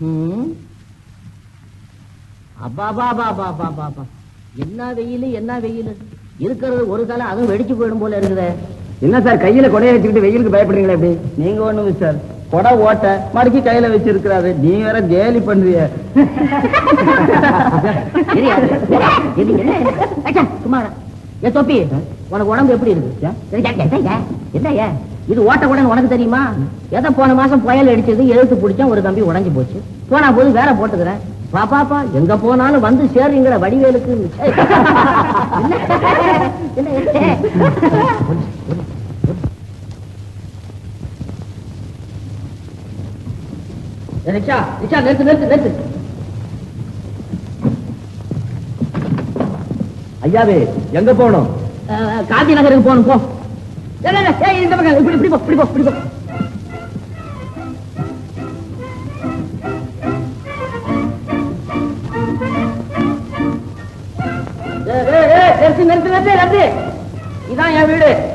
ம். அப்பாபா பாபா பாபா பா என்ன வெயில் என்ன வெயில்? இருக்கிறது ஒரு தலை அதுவும் வெடிச்சு போயிடும் போல இருக்குதே. என்ன சார் கையில கொடையை வச்சுக்கிட்டு வெயிலுக்கு பயப்படுறீங்களா எப்படி? நீங்க ஒண்ணுங்க சார். கொடை ஓட்ட மடக்கி கையில வச்சிருக்கிறாரு. நீ வேற கேலி பண்றிய. சும்மா தொப்பி உனக்கு உடம்பு எப்படி இருக்கு? என்ன? இது ஓட்ட உடனே உனக்கு தெரியுமா? எதை போன மாசம் புயல் அடிச்சது எழுத்து பிடிச்சா ஒரு கம்பி உடஞ்சி போச்சு. போனா போது வேற போட்டுக்கிறேன். பா பாப்பா எங்க போனாலும் வந்து சேருங்கிற வடிவேலுக்கு ரிக்ஷா ரிக்ஷா நிறுத்து நிறுத்து நிறுத்து. ஐயாவே எங்க போகணும்? அஹ், காந்தி நகருக்கு போகணும் போ. இந்த பக்கம் இப்படி இப்படி போ இப்படி போ இப்படி போ. ஏய், நிறுத்து நிறுத்து நிறுத்து நிறுத்து. இதான் என் வீடு.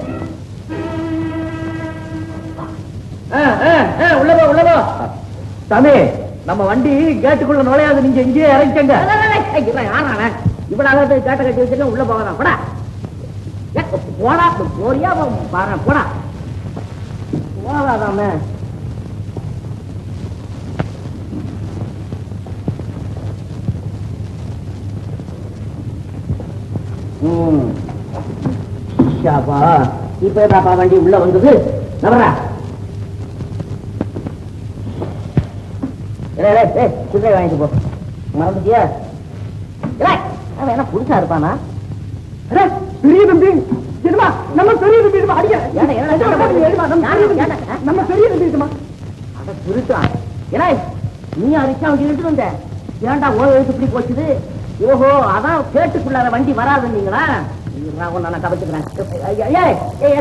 ஆ, ஆ, ஆ, உள்ள போ உள்ள போ. சாமி நம்ம வண்டி கேட்டுக்குள்ள நுழையாது. நீங்க இங்கேயே இறங்கிக்கங்க. இவ்வளவு கேட்ட கட்டி வச்சிருக்க உள்ள போகலாம். போடா. போடா போறியா? பாரு போடா. போடாதாமே ம். ஷாபா இப்ப என்னப்பா வண்டி உள்ள வந்தது? நவரா ஏய், ஏய், குதிரை வாங்கிட்டு போ. மறந்துட்டியா? ஏய், அவன் என்ன புதுசா இருப்பானா? பெரிய தம்பி என்னமா நம்ம பெரிய தம்பி அடிக்க நம்ம பெரிய தம்பி. அட திருட்டான் ஏன்னா நீ அரிச்சா இழுட்டு வந்த? ஏன்டா ஓ எழுத்து இப்படி போச்சுது? ஓஹோ அதான் கேட்டுக்குள்ளார வண்டி வராதுன்னீங்களா? நான் கவச்சுக்கிறேன்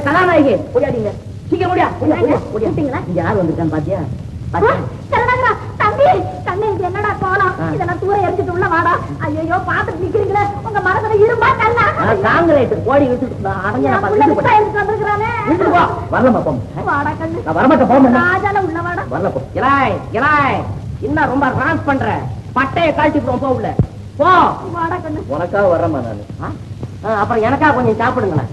கதாநாயகி ஓடியாடிங்க சீக்கிரம் ஓடியா ஓடியா யார் வந்திருக்கான்னு பாத்தியா? இதெல்லாம் தூர எரிஞ்சிட்டு உள்ள வாடா. ஐயோ பாத்துட்டு நிக்கிறீங்களே. உங்க மரத்துல இரும்பா கல்லா. காங்கிரேட் கோடி விட்டு அடைஞ்ச என் புள்ள ரிக்ஷா எடுத்துட்டு வந்திருக்கிறானே. வீட்டுக்கு போ. வரல பாப்போம் வாடா கண்ணு நான் ராஜால உள்ள வாடா. வரல போ. இலாய் இலாய் இன்னும் ரொம்ப ரான்ஸ் பண்ற. பட்டைய கழட்டி போ உள்ள. போ. வாடா கண்ணு உனக்காக வர்றேம்மா நானு. அப்புறம் எனக்கா கொஞ்சம் சாப்பிடுங்களேன்.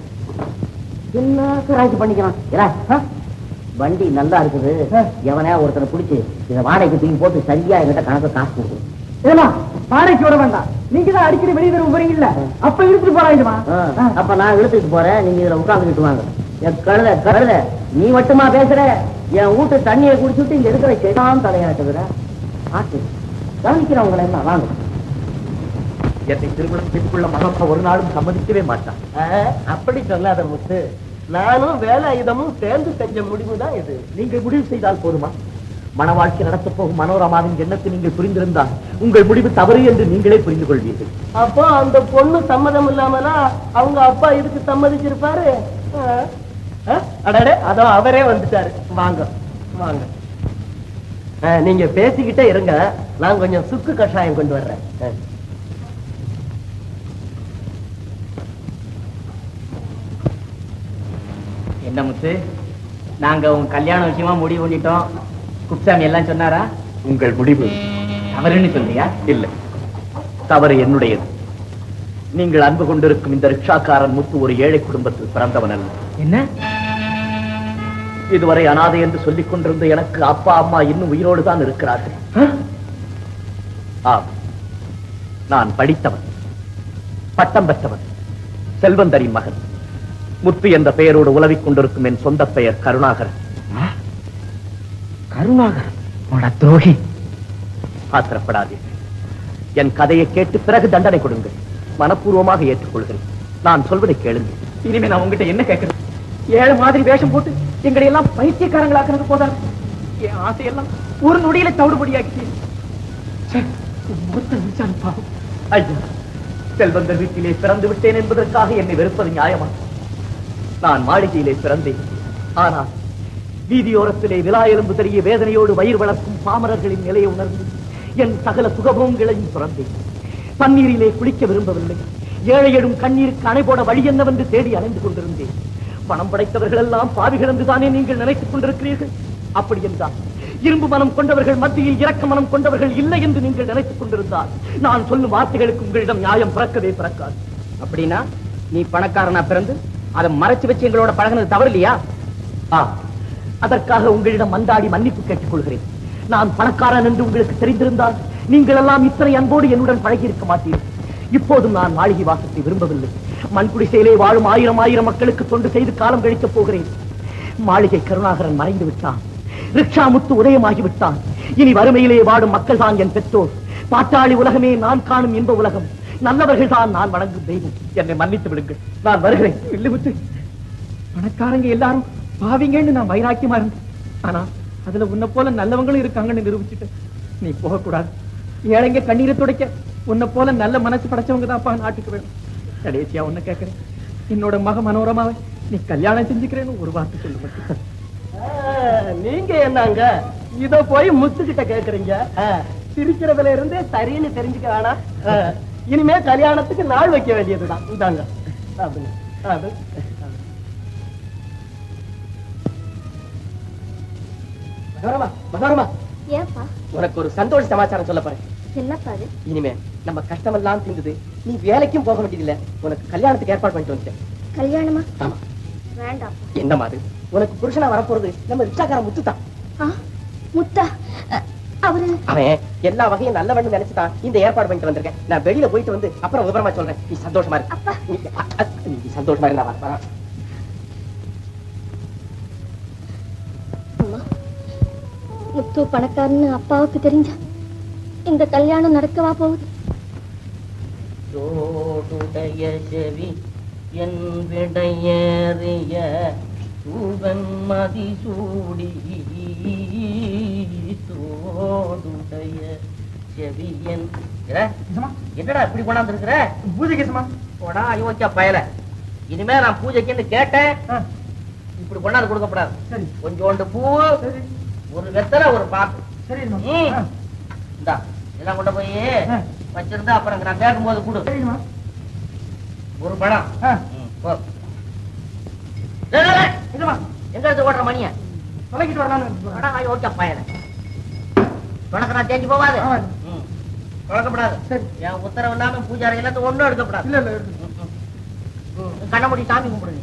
என்ன ராய்ச்சி பண்ணிக்கலாம் இலாய், ஆ? வண்டி நல்லா இருக்குது. எவனையா ஒருத்தனை பிடிச்சு இதை வாடகைக்கு தூக்கி போட்டு சரியா என்கிட்ட கணக்கு காசு கொடுக்கும் ஏமா வாடகைக்கு விட வேண்டாம். நீங்க தான் அடிக்கடி வெளியே தர போறீங்கல்ல? அப்ப இழுத்துட்டு போறாங்கம்மா அப்ப நான் இழுத்துட்டு போறேன் நீங்க இதுல உட்காந்துக்கிட்டு வாங்க. என் கழுத கழுத நீ மட்டுமா பேசுற? என் வீட்டு தண்ணியை குடிச்சுட்டு இங்க இருக்கிற செடான் தலையாட்டுகிற ஆட்டு கவனிக்கிறவங்களை என்ன வாங்க. என்னை திருமணம் செய்து கொள்ள மகப்பா ஒரு நாளும் சம்மதிக்கவே மாட்டான். அப்படி சொல்லாத முத்து நானும் வேலாயுதமும் சேர்ந்து செஞ்ச முடிவுதான் இது. நீங்கள் முடிவு செய்தால் போதுமா? மன வாழ்க்கை நடத்தப் போகும் மனோரமாவின் எண்ணத்தை நீங்கள் புரிந்திருந்தால் உங்கள் முடிவு தவறு என்று நீங்களே புரிந்து கொள்வீர்கள் அப்போ அந்த பொண்ணு சம்மதம் இல்லாமலா அவங்க அப்பா இதுக்கு சம்மதிச்சிருப்பாரு? அடடே அதோ அவரே வந்துட்டாரு. வாங்க வாங்க. ஆ, நீங்க பேசிக்கிட்டே இருங்க. நான் கொஞ்சம் சுக்கு கஷாயம் கொண்டு வர்றேன். என்ன முத்து? நாங்க உங்க கல்யாண விஷயமா முடிவு பண்ணிட்டோம். குப்சாமி எல்லாம் சொன்னாரா? உங்கள் முடிவு. அவருன்னு சொல்றியா? இல்லை. தவறு என்னுடையது. நீங்கள் அன்பு கொண்டிருக்கும் இந்த ரிக்ஷாக்காரன் முத்து ஒரு ஏழை குடும்பத்தில் பிறந்தவன் அல்ல. என்ன? இதுவரை அனாதை என்று சொல்லிக் கொண்டிருந்த எனக்கு அப்பா அம்மா இன்னும் உயிரோடு தான் இருக்கிறார்கள். ஆம். நான் படித்தவன். பட்டம் பெற்றவன். செல்வந்தரின் மகன். முத்து என்ற பெயரோடு உலவிக் கொண்டிருக்கும் என் சொந்த பெயர் கருணாகரன். கருணாகரன். உன்னோட துரோகி. ஆத்திரப்படாதீர்கள் என் கதையை கேட்டு பிறகு தண்டனை கொடுங்கள். மனப்பூர்வமாக ஏற்றுக்கொள்கிறேன். நான் சொல்வதை கேளுங்கள். இனிமே நான் உங்ககிட்ட என்ன கேட்கறது? ஏழு மாதிரி வேஷம் போட்டு எங்களை எல்லாம் பைத்தியக்காரங்களாக்குறது போதா என் ஆசையெல்லாம் ஒரு நொடியில தவிடுபடியாக்கி பாவம். ஐயா செல்வந்தர் வீட்டிலே பிறந்து விட்டேன் என்பதற்காக என்னை வெறுப்பது நியாயமா? நான் மாளிகையிலே பிறந்தேன். ஆனால் வீதியோரத்திலே விழா எலும்பு தெரிய வேதனையோடு வயிறு வளர்க்கும் பாமரர்களின் நிலையை உணர்ந்து என் சகல சுகபோகங்களையும் துறந்தேன் தண்ணீரிலே குளிக்க விரும்பவில்லை. ஏழையிடும் கண்ணீருக்கு அணை போட வழி என்னவென்று தேடி அலைந்து கொண்டிருந்தேன். பணம் படைத்தவர்கள் எல்லாம் பாவிகள் என்றுதானே நீங்கள் நினைத்துக் கொண்டிருக்கிறீர்கள்? அப்படி என்றால் இரும்பு மனம் கொண்டவர்கள் மத்தியில் இரக்க மனம் கொண்டவர்கள் இல்லை என்று நீங்கள் நினைத்துக் கொண்டிருந்தால் நான் சொல்லும் வார்த்தைகளுக்கு உங்களிடம் நியாயம் பிறக்கவே பிறக்காது. அப்படின்னா நீ பணக்காரனா பிறந்து அதை மறைச்சு வச்சு எங்களோட பழகுனது தவறு இல்லையா ஆ அதற்காக உங்களிடம் மந்தாடி மன்னிப்பு கேட்டுக் கொள்கிறேன். நான் பணக்காரன் என்று உங்களுக்கு தெரிந்திருந்தால் நீங்கள் எல்லாம் இத்தனை அன்போடு என்னுடன் பழகி இருக்க மாட்டீர்கள் இப்போதும் நான் மாளிகை வாசத்தை விரும்பவில்லை. மண்குடிசையிலே வாழும் ஆயிரம் ஆயிரம் மக்களுக்கு தொண்டு செய்து காலம் கழிக்கப் போகிறேன். மாளிகை கருணாகரன் மறைந்து விட்டான். ரிக்ஷா முத்து உதயமாகி விட்டான் இனி வறுமையிலே வாடும் மக்கள் தான் என் பெற்றோர். பாட்டாளி உலகமே நான் காணும் இன்ப உலகம். நல்லவர்கள் தான் நான் வணங்கும் தெய்வம். என்னை மன்னித்து விடுங்கள். நான் வருகிறேன். பணக்காரங்க எல்லாரும் பாவிங்கன்னு நான் வைராக்கியமா இருந்தேன். ஆனா அதுல உன்னை போல நல்லவங்களும் இருக்காங்கன்னு நிரூபிச்சுட்டு நீ போகக்கூடாது. ஏழைங்க கண்ணீரை துடைக்க உன்னை போல நல்ல மனசு படைச்சவங்க தான்ப்பா நாட்டுக்கு வேணும். கடைசியா உன்னை கேட்கிறேன். என்னோட மக மனோரமாவை நீ கல்யாணம் செஞ்சுக்கிறேன்னு ஒரு வார்த்தை சொல்லு மட்டும். நீங்க என்னங்க? இத போய் முத்துக்கிட்ட கேக்குறீங்க சிரிக்கிறதுல இருந்தே சரின்னு தெரிஞ்சுக்க வேணாம். இனிமே கல்யாணத்துக்கு நாள் வைக்க வேண்டியதுதான். இந்தாங்க. மனோரமா மனோரமா ஏப்பா உனக்கு ஒரு சந்தோஷ சமாச்சாரம் சொல்ல போறேன். என்னப்பா அது இனிமே நம்ம கஷ்டமெல்லாம் தீர்ந்தது நீ வேலைக்கும் போக வேண்டியதில்ல. உனக்கு கல்யாணத்துக்கு ஏற்பாடு பண்ணிட்டு வந்துட்டேன். கல்யாணமா? ஆமா. வேண்டாம் என்ன மாதிரி உனக்கு புருஷனா வரப்போறது நம்ம ரிக்ஷாக்கார முத்து தான். முத்தா? அவரு? அவன் எல்லா வகையும் நல்லவன்னு நினைச்சுதான் இந்த ஏற்பாடு பண்ணிட்டு வந்திருக்கேன். நான் வெளியில போயிட்டு வந்து அப்புறம் விவரமா சொல்றேன். நீ சந்தோஷமா இரு. அப்பா. நீ அ, அ, நீ சந்தோஷமா இருந்தா வரேன் அம்மா முத்து பணக்காரன்னு அப்பாவுக்கு தெரிஞ்சா இந்த கல்யாணம் நடக்கவா போகுது? தோடுடைய செவி என் விடையேறிய தூவன் மதிசூடி தோடுடைய செவி என் என்னடா இப்படி கொண்டாந்து இருக்கிற பூஜைக்கு சும்மா போடா அயோக்கியா பயல. இனிமே நான் பூஜைக்குன்னு கேட்டேன். இப்படி கொண்டாந்து கொடுக்கப்படாது. சரி. கொஞ்சோண்டு பூ ஒரு வெத்தலை ஒரு பாக்கு. சரி. இந்தா இதெல்லாம் கொண்டு போய் வச்சிருந்தா அப்புறம் நான் கேட்கும் போது கொடு ஒரு பழம். ம், போ. டேய், டேய், டேய், இதுமா, எங்க இருந்து ஓடுற மணிய? தொலைக்கிட்டு வரலாம்னு அடா ஓகே பயல. உனக்கு நான் தேஞ்சு போவாது சரி. என் உத்தரவு இல்லாம பூஜாரி எல்லாத்தையும் ஒண்ணும் எடுக்கப்படாது கண்ண மூடி சாமி கும்பிடு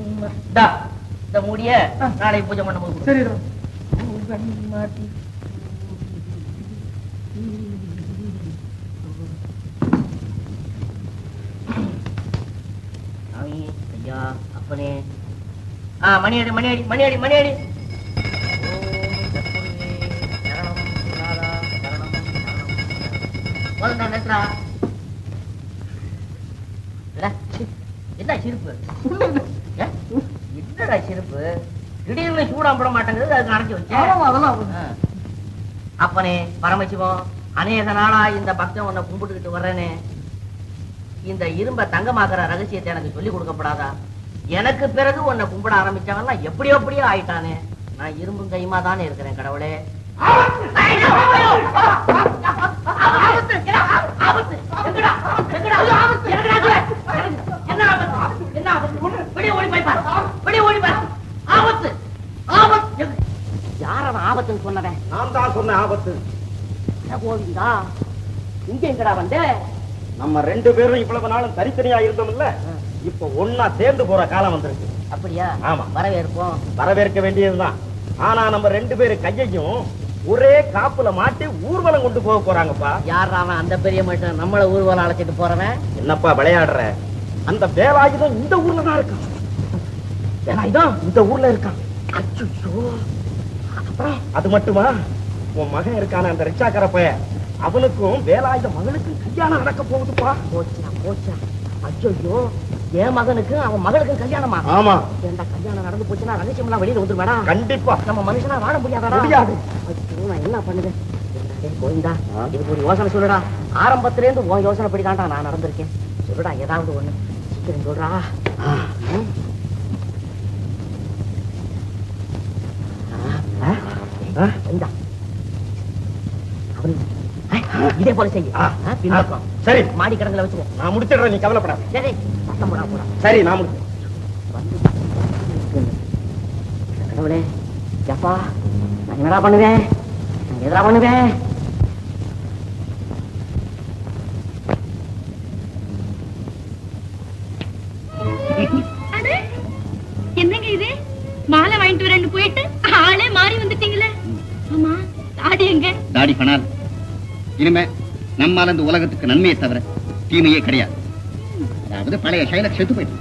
நீ டா, இந்த மூடிய நாளைக்கு பூஜை பண்ணும்போது கொடு. சரி சாமி, ஐயா அப்பனே ஆ மணி அடி மணி அடி மணி அடி மணி அடி ஓம் தத்குருவே சரணம் நாதா சரணம் சரணம் சரணம். போதும்டா, நிறுத்துடா. இல்ல, சி, என்ன சிரிப்பு? என்னடா சிரிப்பு திடீர்னு சூடாக போட மாட்டேங்குது அதுக்கு அடைச்சி வச்சேன் அதெல்லாம். அப்பனே பரமசிவம் அநேக நாளா இந்த பக்தன் உன்னை கும்பிட்டுக்கிட்டு வர்றேனே இந்த இரும்ப தங்கமாக்குற ரகசியத்தை எனக்கு சொல்லி கொடுக்கப்படாதா எனக்கு பிறகு உன்னை கும்பிட ஆரம்பிச்சவன்னா எப்படியோ எப்படியோ ஆயிட்டானே நான் இரும்பும் கையுமா தானே இருக்கிறேன் கடவுளே யாரவன் ஆபத்துன்னு சொன்னவன்? நான் தான் சொன்ன ஆபத்து. கோவிந்தா இங்க எங்கடா வந்த? நம்ம ரெண்டு பேரும் இவ்வளவு நாளும் தனித்தனியா இருந்தோம்ல. இப்ப ஒன்னா சேர்ந்து போற காலம் வந்திருக்கு. அப்படியா? ஆமா. வரவேற்போம். வரவேற்க வேண்டியதுதான். ஆனா நம்ம ரெண்டு பேரு கையையும் ஒரே காப்புல மாட்டி ஊர்வலம் கொண்டு போக போறாங்கப்பா. யார் அவன்? அந்த பெரிய மனுஷன் நம்மள ஊர்வலம் அழைச்சிட்டு போறவன்? என்னப்பா விளையாடுற? அந்த வேலாயுதம் இந்த ஊர்ல தான் இருக்கான் வேலாயுதம் இந்த ஊர்ல இருக்கான். அச்சோ அப்புறம் அது மட்டுமா? உன் மகன் இருக்கான அந்த ரிச்சாக்கார பையன் அவனுக்கும் வேலாயுத மகனுக்கும் கல்யாணம் நடக்க போகுதுப்பா. போச்சா போச்சா அச்சோ என் மகனுக்கு அவன் மகளுக்கு கல்யாணமா? ஆமா. ஏண்டா கல்யாணம் நடந்து போச்சுன்னா ரகசியம் எல்லாம் வெளியில வந்துருவாடா கண்டிப்பா. நம்ம மனுஷனா வாழ முடியாதாடா? முடியாது. அச்சோ, நான் என்ன பண்ணுவேன்? கோவிந்தா இதுக்கு ஒரு யோசனை சொல்லுடா. ஆரம்பத்துல இருந்து உன் யோசனை படிதான்டா நான் நடந்திருக்கேன். சொல்லுடா ஏதாவது ஒண்ணு. சீக்கிரம் சொல்றா ம். ஆ? இந்தா. அவன் இதே போல செய்ய. சரி. மாடி கடங்கல வச்சுக்கோ. நான் முடிச்சிடுறேன் நீ கவலைப்படாத. சரி சத்தம் போடா போடா. சரி நான் முடிச்சு கடவுளே ஜப்பா நான் என்னடா பண்ணுவேன். நான் எதா பண்ணுவேன்? இனிமே நம்மால இந்த உலகத்துக்கு நன்மையை தவிர தீமையே கிடையாது. அதாவது பழைய சைலக் செத்து போயிட்டு.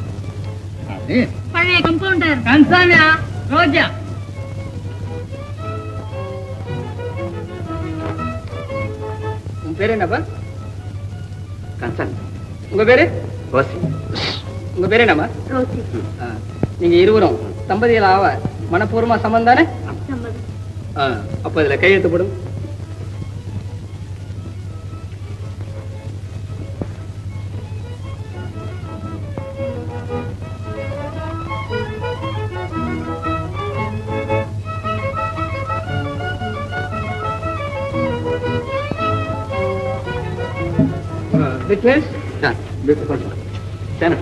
அது பழைய கம்பவுண்டர் கன்சாமியா ரோஜா. உன் பேரு என்னப்பா? கன்சன் உங்க பேரு? ரோசி. உங்க பேரு என்னம்மா? ரோசி. நீங்க இருவரும் தம்பதிகள் ஆவ மனப்பூர்வமா சம்மந்தம் தானே? சம்மதம் ஆ, அப்ப இதுல கையெழுத்து போடும் Witness? Stand up.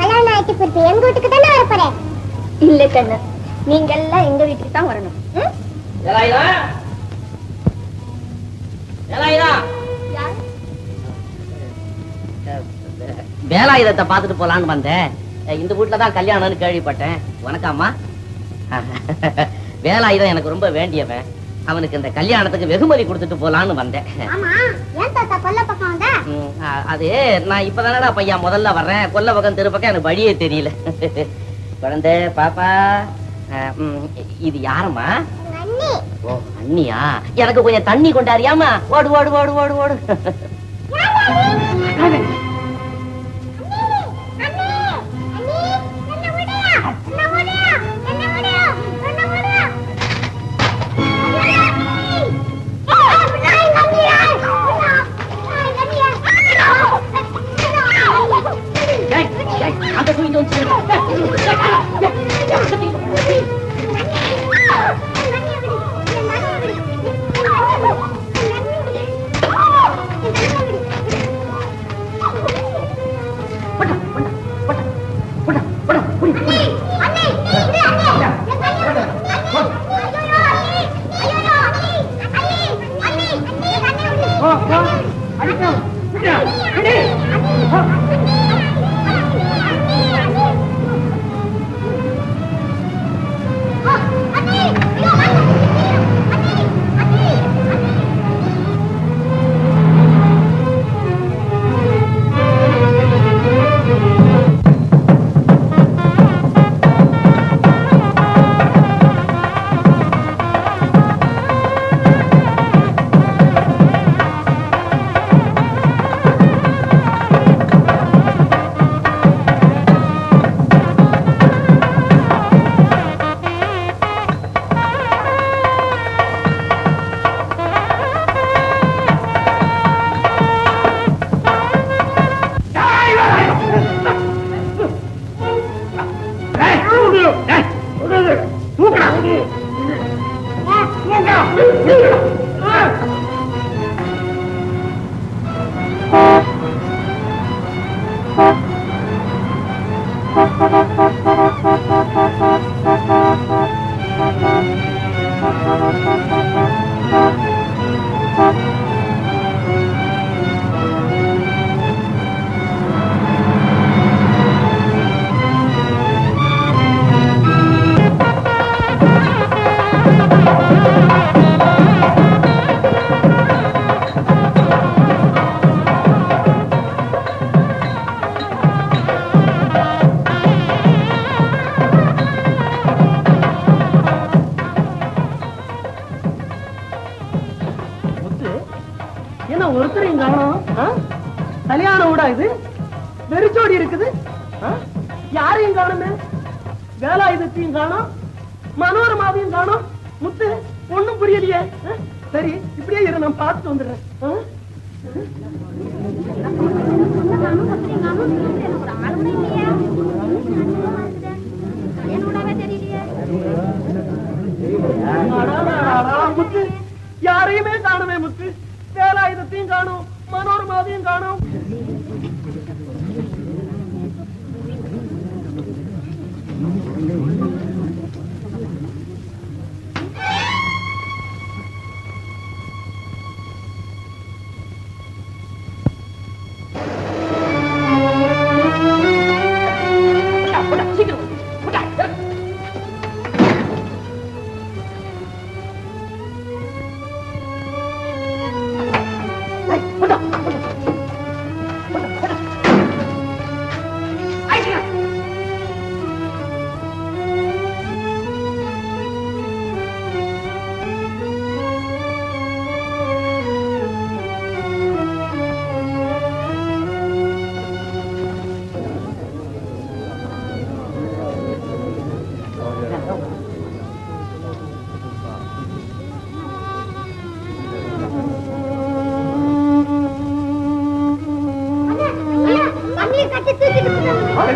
கல்யாணம் ஆயிட்டு போயிட்டு எங்க வீட்டுக்கு தானே வரப்போறேன் இல்ல கண்ணு. நீங்க எல்லாம் எங்க வீட்டுக்கு தான் வரணும். வேலாயுதத்தை பார்த்துட்டு போலான்னு வந்தேன். இந்த வீட்டுல தான் கல்யாணம்னு கேள்விப்பட்டேன். வணக்கம்மா. வேலாயுதம் எனக்கு ரொம்ப வேண்டியவன். அவனுக்கு இந்த கல்யாணத்துக்கு வெகுமதி கொடுத்துட்டு போலான்னு வந்தேன். அது நான் இப்பதானடா பையா முதல்ல வர்றேன். கொல்ல பக்கம் திருப்பக்கம் எனக்கு வழியே தெரியல. குழந்தை பாப்பா இது யாரம்மா? ஓ அண்ணியா? எனக்கு கொஞ்சம் தண்ணி கொண்டாரியாமா ஓடு ஓடு ஓடு ஓடு ஓடு.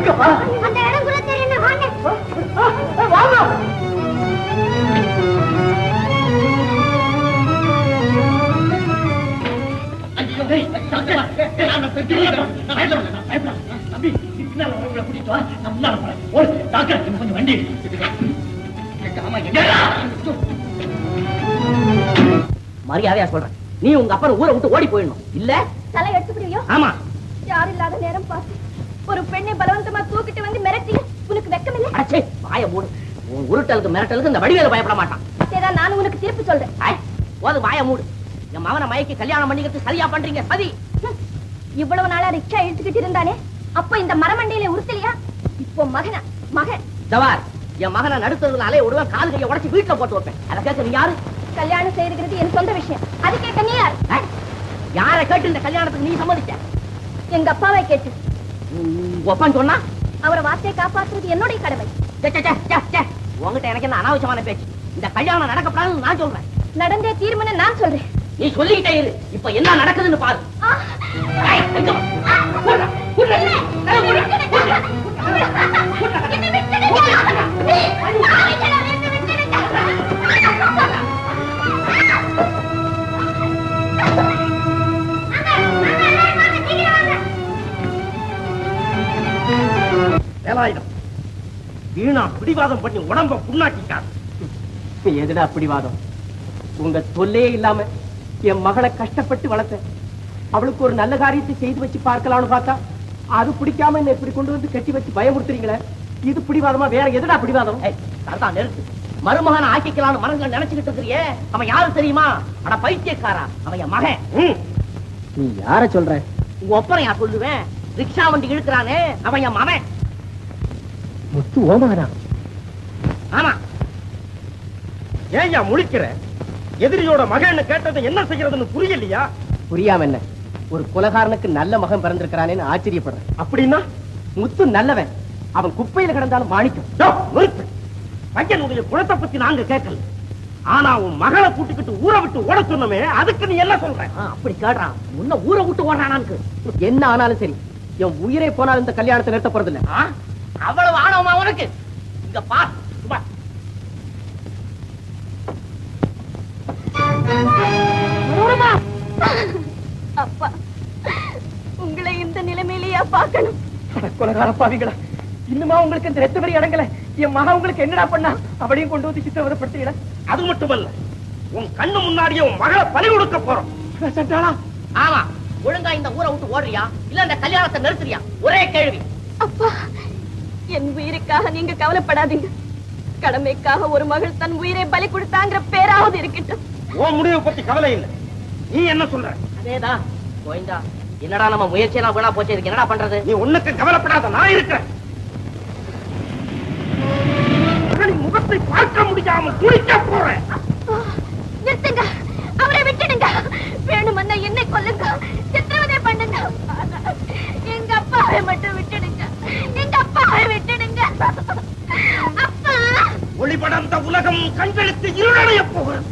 எங்கப்பா? அந்த இடம் கூட தெரியல வாங்க. ஆ, ஆ, வாங்க மரியாதையா சொல்றேன். நீ உங்க அப்பா ஊரை விட்டு ஓடி போயிடணும். இல்ல? தலை எடுத்துக்கிறியோ? ஆமா. யாரும் இல்லாத நேரம் பார்த்து ஒரு பெண்ணை பலவந்தமா தூக்கிட்டு வந்து மிரட்டி உனக்கு வெக்கம் இல்ல அடச்சே வாய மூடு. உன் உருட்டலுக்கு மிரட்டலுக்கு இந்த வடிவேல பயப்பட மாட்டான். அதேதான் நான் உனக்கு தீர்ப்பு சொல்றேன். போது வாய மூடு. என் மகனை மயக்கி கல்யாணம் பண்ணிக்கிறது சரியா பண்றீங்க சதி. இவ்வளவு நாளா ரிக்ஷா இழுத்துக்கிட்டு இருந்தானே? அப்ப இந்த மரமண்டையில உறுத்தலையா இப்போ மகனா மகன். ஜவார் என் மகனை நடுத்ததுல அலைய விடுவேன் கால் கையை உடைச்சு வீட்டுல போட்டு வைப்பேன். அதை கேட்க நீ யாரு? கல்யாணம் செய்திருக்கிறது என் சொந்த விஷயம். அது கேட்க நீ யார்? யாரை கேட்டு இந்த கல்யாணத்துக்கு நீ சம்மதிச்ச எங்க அப்பாவை கேட்டு. உங்க ஒப்பன் சொன்னா? அவரை வார்த்தையை காப்பாற்றுவது என்னுடைய கடமை. உன்கிட்ட எனக்கு என்ன அனாவசியமான பேச்சு? இந்த கல்யாணம் நடக்கப்படாதுன்னு நான் சொல்றேன். நடந்தே தீர்மானம் நான் சொல்றேன். நீ சொல்லிக்கிட்டே இரு. இப்ப என்ன நடக்குதுன்னு பாரு. என்னை? வேலாயுதம். வீணா பிடிவாதம் பண்ணி உடம்ப புண்ணாக்கிட்டார். எதுடா பிடிவாதம்? உங்க தொல்லையே இல்லாம என் மகளை கஷ்டப்பட்டு வளர்த்தேன். அவளுக்கு ஒரு நல்ல காரியத்தை செய்து வச்சு பார்க்கலாம்னு பார்த்தா அது பிடிக்காம என்ன இப்படி கொண்டு வந்து கட்டி வச்சு பயமுறுத்துறீங்களே? இது பிடிவாதமா? வேற எதுடா பிடிவாதம்? நிறுத்து மருமகன் ஆக்கிக்கலாம்னு மனசுல நினைச்சுக்கிட்டு இருக்கிறியே. அவன் யாரு தெரியுமா? அட பைத்தியக்காரா. அவன் என் மகன். நீ யார சொல்ற? உங்க ஒப்பனையா சொல்லுவேன்? ரிக்ஷா வண்டி இழுக்கிறானே. அவன் என் மகன். முத்து ஓமகனா ஆமா. ஏன்யா முழிக்கிற? எதிரியோட மகன்னு கேட்டதை என்ன செய்யறதுன்னு புரியலையா? புரியாம என்ன ஒரு குலகாரனுக்கு நல்ல மகன் பிறந்திருக்கிறானேன்னு ஆச்சரியப்படுறேன். அப்படின்னா? முத்து நல்லவன். அவன் குப்பையில கிடந்தாலும் மாணிக்கம். பையனுடைய குணத்தை பத்தி நாங்க கேட்கல. ஆனா உன் மகளை கூட்டிக்கிட்டு ஊரை விட்டு ஓட சொன்னமே அதுக்கு நீ என்ன சொல்ற? அப்படி கேடுறான் முன்ன ஊரை விட்டு ஓடுறானான்னு என்ன ஆனாலும் சரி. என் உயிரை போனாலும் இந்த கல்யாணத்தை நிறுத்த போறதில்ல? அவ்வளவு ஆணவமா உனக்கு? இங்க பார் சும்மா. அப்பா உங்களை இந்த நிலைமையிலேயா பார்க்கணும். கொலகார பாவிகளா இன்னுமா உங்களுக்கு இந்த ரெத்த வரி அடங்கல? என் மகன் உங்களுக்கு என்னடா பண்ணா? அவளையும் கொண்டு வந்து சித்திரவதப்படுத்தீங்களா அது மட்டுமல்ல உன் கண்ணு முன்னாடியே உன் மகளை பலி கொடுக்க போறோம். ஆமா. ஒழுங்கா இந்த ஊரை விட்டு ஓடுறியா? இல்ல இந்த கல்யாணத்தை நிறுத்துறியா? ஒரே கேள்வி. அப்பா. என் உயிருக்காக நீங்க கவலைப்படாதீங்க. கடமைக்காக ஒரு மகள் தன் உயிரை பலி கொடுத்தாங்கிற பேராவது இருக்கட்டும். உன் முடிவை பத்தி கவலை இல்லை. நீ என்ன சொல்ற? அதேதான் கோவிந்தா. என்னடா நம்ம முயற்சியெல்லாம் வீணா போச்சு இதுக்கு என்னடா பண்றது? நீ ஒண்ணுக்கு கவலைப்படாத நான் இருக்கிறேன். முகத்தை பார்க்க முடியாமல் துடிக்க போறேன். நிறுத்துங்க. அவரை விட்டுடுங்க. வேணுமன்னா என்னை கொல்லுங்க. சித்திரவதை பண்ணுங்க. எங்க அப்பாவை மட்டும் விட்டுடுங்க. ஒளிபடர்ந்த உலகம் கண்களுக்கு இருளடைய போகிறது.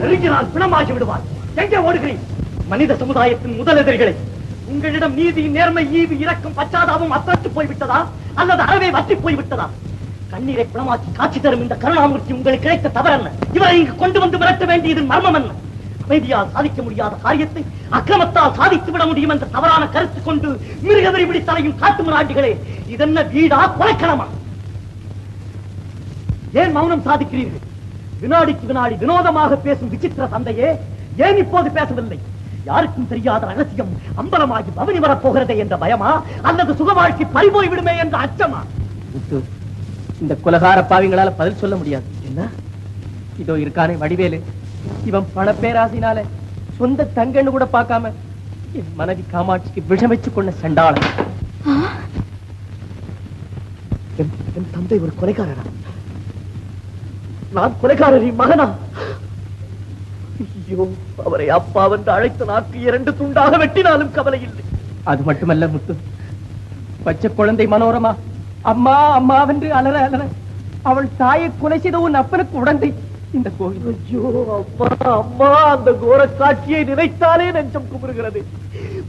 நெருங்கினால் பிணமாகி விடுவார் எங்கே ஓடுகிறேன் மனித சமுதாயத்தின் முதல் எதிரிகளை. உங்களிடம் நீதி நேர்மை ஈவு இறக்கும் பச்சாதாபம் அத்தற்று போய்விட்டதா? அல்லது அறவே வற்றி போய்விட்டதா? கண்ணீரை புலமாக்கி காட்சி தரும் இந்த கருணாமூர்த்தி உங்களுக்கு கிடைத்த தவறு என்ன இவரை இங்கு கொண்டு வந்து விரட்ட வேண்டியது மர்மம் என்ன? அமைதியால் சாதிக்க முடியாத காரியத்தை அக்கிரமத்தால் சாதித்து விட முடியும் என்ற தவறான கருத்து கொண்டு மிருகவரி பிடித்தலையும் காட்டு மிராண்டிகளே இதென்ன வீடா கொலைக்களமா? ஏன் மௌனம் சாதிக்கிறீர்கள்? வினாடிக்கு வினாடி வினோதமாக பேசும் விசித்திர தந்தையே ஏன் இப்போது பேசவில்லை? யாருக்கும் தெரியாத ரகசியம் அம்பலமாகி பவனி வரப்போகிறதே என்ற பயமா? அல்லது சுக வாழ்க்கை பறிபோய் விடுமே என்ற அச்சமா? இந்த குலகார பாவிங்களால பதில் சொல்ல முடியாது. என்ன? இதோ இருக்கானே வடிவேலு. இவன் பண பேராசினால சொந்த தங்கன்னு கூட பார்க்காம என் மனைவி காமாட்சிக்கு விஷம் வச்சு கொண்ட சண்டாளன். என் தந்தை ஒரு கொலைகாரனா நான் கொலைகாரரின் மகனா? ஐயோ அவரை அப்பா என்று அழைத்த நாக்கு இரண்டு துண்டாக வெட்டினாலும் கவலை இல்லை. அது மட்டுமல்ல முத்து. பச்சை குழந்தை மனோரமா. அம்மா அம்மாவென்று அலற அலற. அவள் தாயை கொலை செய்த உன் அப்பனுக்கு உடந்தை. இந்த கோவில் ஐயோ அப்பா அம்மா அந்த கோர காட்சியை நினைத்தாலே நெஞ்சம் குமுறுகிறது.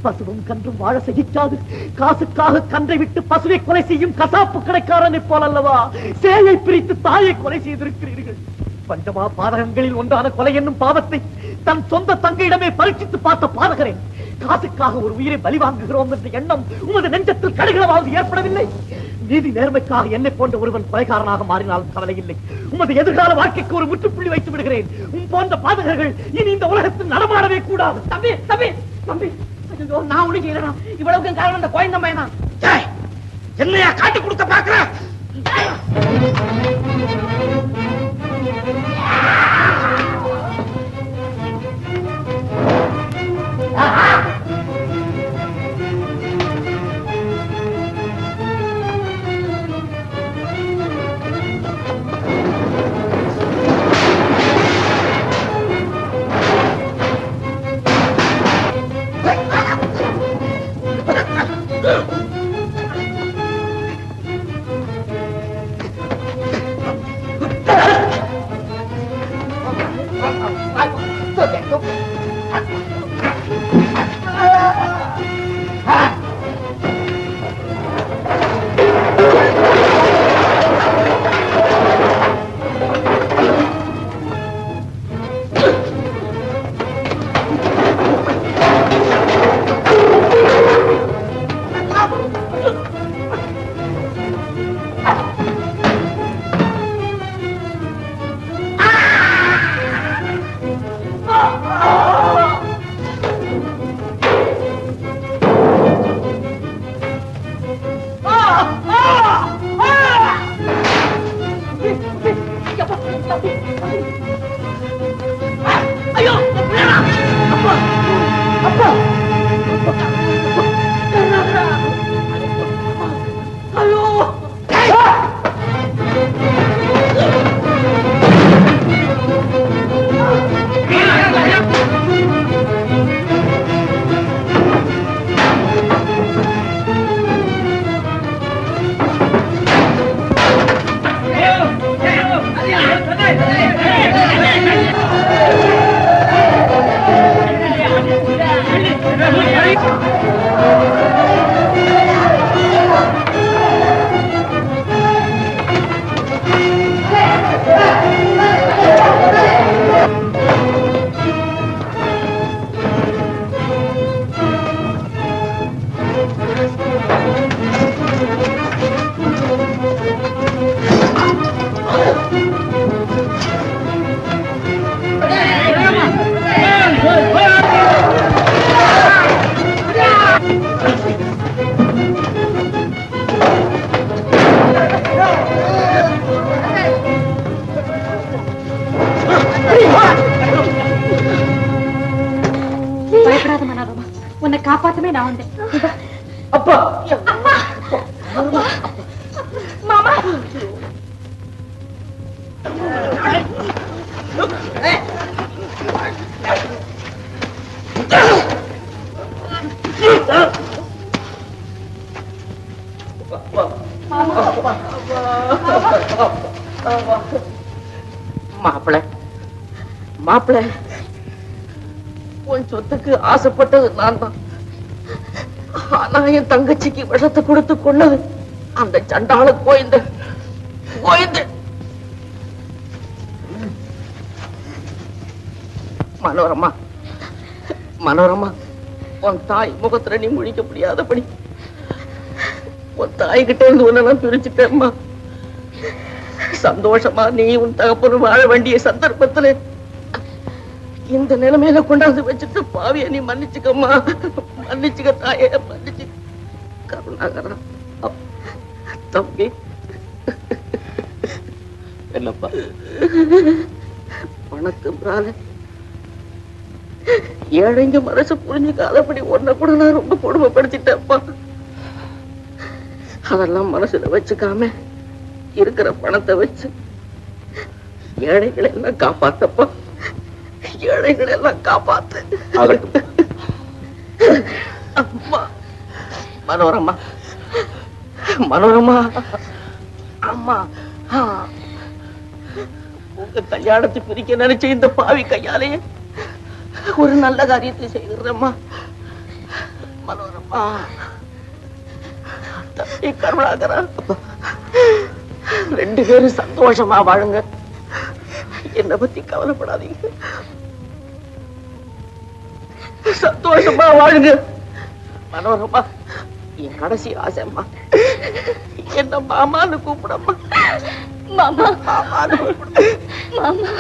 பசுவும் கன்றும் வாழ சகிக்காது. காசுக்காக கன்றை விட்டு பசுவை கொலை செய்யும் கசாப்பு கடைக்காரனை போல் அல்லவா சேயை பிரித்து தாயை கொலை செய்திருக்கிறீர்கள். பஞ்சமா பாதகங்களில் ஒன்றான கொலை என்னும் பாவத்தை தன் சொந்த தங்கையிடமே பரீட்சித்து பார்த்த பாதகரே காசுக்காக ஒரு உயிரை பலி வாங்குகிறோம் என்ற எண்ணம் உமது நெஞ்சத்தில் கடுகளவாவது ஏற்படவில்லை. நீதி நேர்மைக்காக என்னை போன்ற ஒருவன் கொலைகாரனாக மாறினாலும் கவலை இல்லை உமது எதிர்கால வாழ்க்கைக்கு ஒரு முற்றுப்புள்ளி வைத்து விடுகிறேன். உன் போன்ற பாதகர்கள் இனி இந்த உலகத்தில் நடமாடவே கூடாது. தம்பி தம்பி தம்பி. நான் ஒண்ணு செய்யறேன் இவ்வளவுக்கு காரணம் இந்த குழந்தை பையனா என்னையா காட்டி கொடுக்க பாக்குற? ஐயோ காப்பாத்தவே நான் வந்தேன். அப்பா. மாமா. மாப்பிள. மாப்பிள. உன் சொத்துக்கு ஆசைப்பட்டது நான் தான் ஆனா என் தங்கச்சிக்கு விஷத்தை கொடுத்து கொண்டது. அந்த சண்டாள கோயந்த கோயந்த. மனோரமா மனோரமா உன் தாய் முகத்துல நீ முழிக்க முடியாதபடி. உன் தாய்கிட்ட இருந்து உன்னை பிரிச்சுட்டேம்மா. சந்தோஷமா நீ உன் தகப்பனும் வாழ வேண்டிய சந்தர்ப்பத்துல இந்த நிலைமையில கொண்டாந்து வச்சுட்டு பாவிய நீ மன்னிச்சுக்கம்மா. மன்னிச்சுக்க தாயே மன்னிச்சு. கருணாகரா தம்பி. என்னப்பா? வணக்கம்றால ஏழைங்க மனசு புரிஞ்சுக்காதபடி உன்னை கூட நான் ரொம்ப கொடுமைப்படுத்திட்டேன்ப்பா. அதெல்லாம் மனசுல வச்சுக்காம இருக்கிற பணத்தை வச்சு ஏழைகளை எல்லாம் காப்பாத்தப்பா. ஏழைகளை எல்லாம் காப்பாத்து. அம்மா. மனோரமா. மனோரமா. அம்மா. உங்க கல்யாணத்தை பிரிக்க நினைச்ச இந்த பாவி கையாலேயே ஒரு நல்ல காரியத்தை செய்கிறேம்மா. மனோரமா. தம்பி கருணாகரா. ரெண்டு பேரும் சந்தோஷமா வாழுங்க. என்னை பத்தி கவலைப்படாதீங்க. சந்தோஷமா வாழுங்க மனோரமா என் கடைசி ஆசைம்மா என்ன மாமான்னு கூப்பிடம்மா மாமா மாமான்னு கூப்பிடு மாமா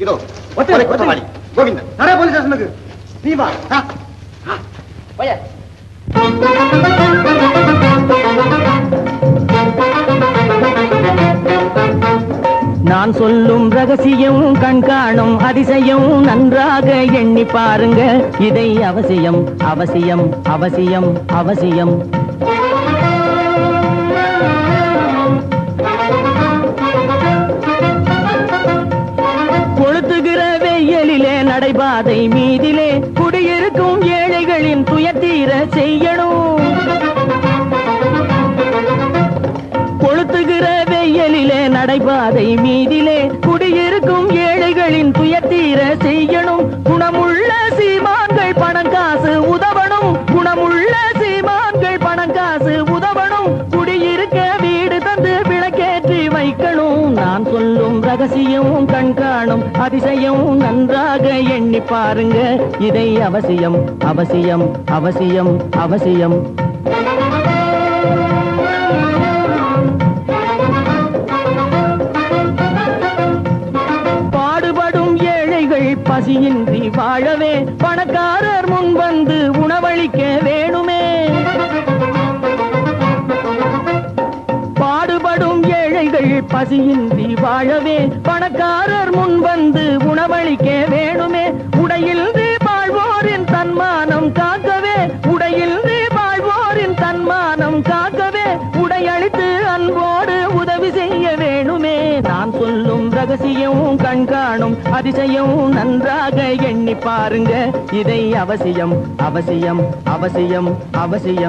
இதோ ஒத்துரை குற்றவாளி கோவிந்தன் நட போலீஸ் ஸ்டேஷனுக்கு. நீ வா. ஆ. போயா. நான் சொல்லும் ரகசியம் கண்காணும் அதிசயம் நன்றாக எண்ணி பாருங்க. இதை அவசியம் அவசியம் அவசியம் அவசியம். நடைபாதை மீதிலே குடியிருக்கும் ஏழைகளின் துயத்தீர செய்யணும். கொளுத்துகிற வெயிலிலே நடைபாதை மீதிலே குடியிருக்கும் ஏழைகளின் துயத்தீர செய்யணும். குணமுள்ள சீமான்கள் பணம் காசு உதவ ரகசியம் கண்காணும் அதிசயம் நன்றாக எண்ணி பாருங்க. இதை அவசியம் அவசியம் அவசியம் அவசியம். பாடுபடும் ஏழைகள் பசியின்றி வாழவே பணக்காரர் முன் வந்து உணவளிக்க வேணுமே. ஏழைகள் பசியின்றி வாழவே பணக்காரர் முன் வந்து உணவளிக்க வேணுமே. உடையில் வாழ்வோரின் தன்மானம் காக்கவே உடையில் வாழ்வோரின் தன்மானம் காக்கவே. உடையளித்து அன்போடு உதவி செய்ய வேணுமே. நான் சொல்லும் ரகசியம் கண்காணும் அதிசயம் நன்றாக எண்ணி பாருங்க. இதை அவசியம் அவசியம் அவசியம் அவசியம்.